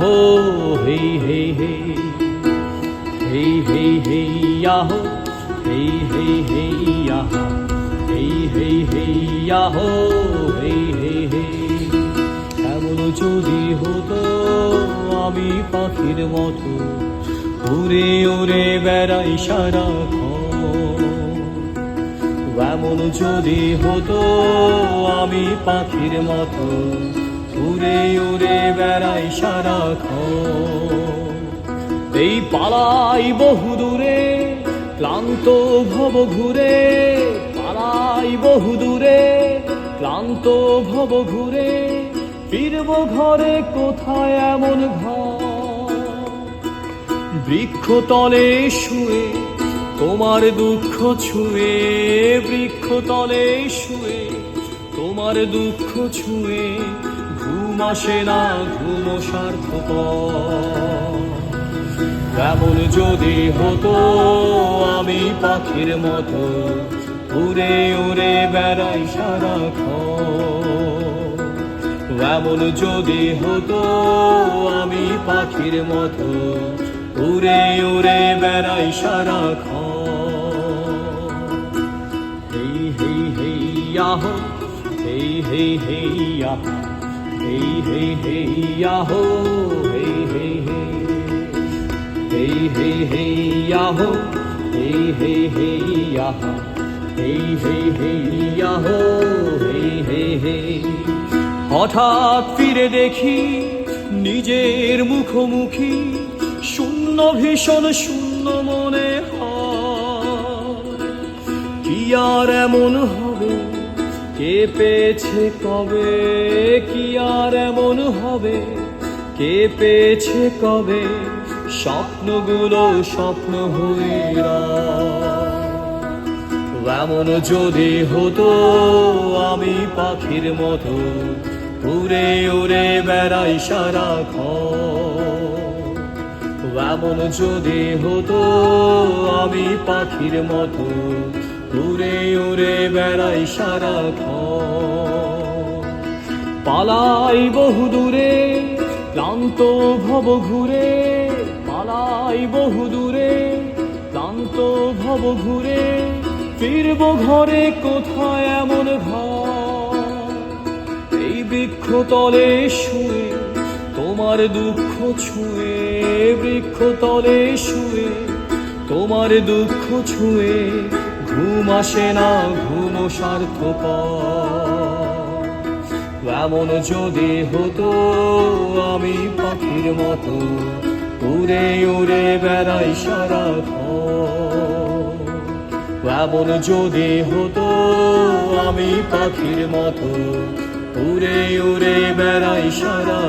হো হে হে হে হে হে হে হো হে হে হে হে হে হে হো হে হে হে কেমন যদি হতো আমি পাখির মতো, উড়ে উড়ে বেড়াই সারা খ এমন যদি হতো, আমি পাখির মতো উড়ে উড়ে বেড়াই সারা এই পালাই বহু দূরে, ক্লান্ত ভব ঘুরে, পালাই বহু দূরে, ক্লান্ত ভব ঘুরে, ফিরব ঘরে কোথায় এমন ঘর? বৃক্ষতলে শুয়ে তোমার দুঃখ ছুঁয়ে বৃক্ষতলে শুয়ে, তোমার দুঃখ ছুঁয়ে, ঘুম আসে না, ঘুম সার্থক কেমন যদি হতো, আমি পাখির মতো উড়ে উড়ে বেড়াই সারাক্ষণ। এমন যদি হতো, আমি পাখির মতো উড়ে উড়ে বেড়াই সারাক্ষণ। Hey hey hey yahoo hey hey hey yahoo hey hey hey yahoo hey hey. Hey hey hey hey yahoo hey hey hey hey hey hey hey hey. হঠাৎ ফিরে দেখি নিজের মুখোমুখি শূন্য, ভীষণ শূন্য মনে কি আর এমন হবে? কে পেয়েছে কবে? কি আর এমন হবে? কে পেয়েছে কবে? স্বপ্নগুলো স্বপ্ন রয়। এমন যদি হতো, আমি পাখির মতো উড়ে উড়ে বেড়াই সারা এমন যদি হতো, আমি পাখির মতো উড়ে উড়ে বেড়াই সারা পালাই বহু দূরে, ক্লান্ত ভব ঘুরে, পালাই বহু দূরে, ক্লান্ত ভব ঘুরে, ফিরব ঘরে কোথায় এমন ঘর? এই বৃক্ষতলে শুয়ে তোমার দুঃখ ছুঁয়ে বৃক্ষতলে শুয়ে, তোমার দুঃখ ছুঁয়ে ঘুম আসে না, ঘুম সার্থক এমন যদি হতো, আমি পাখির মতো উড়ে উড়ে বেড়াই সারা এমন যদি হতো, আমি পাখির মতো উড়ে উরে বেড়াই সারা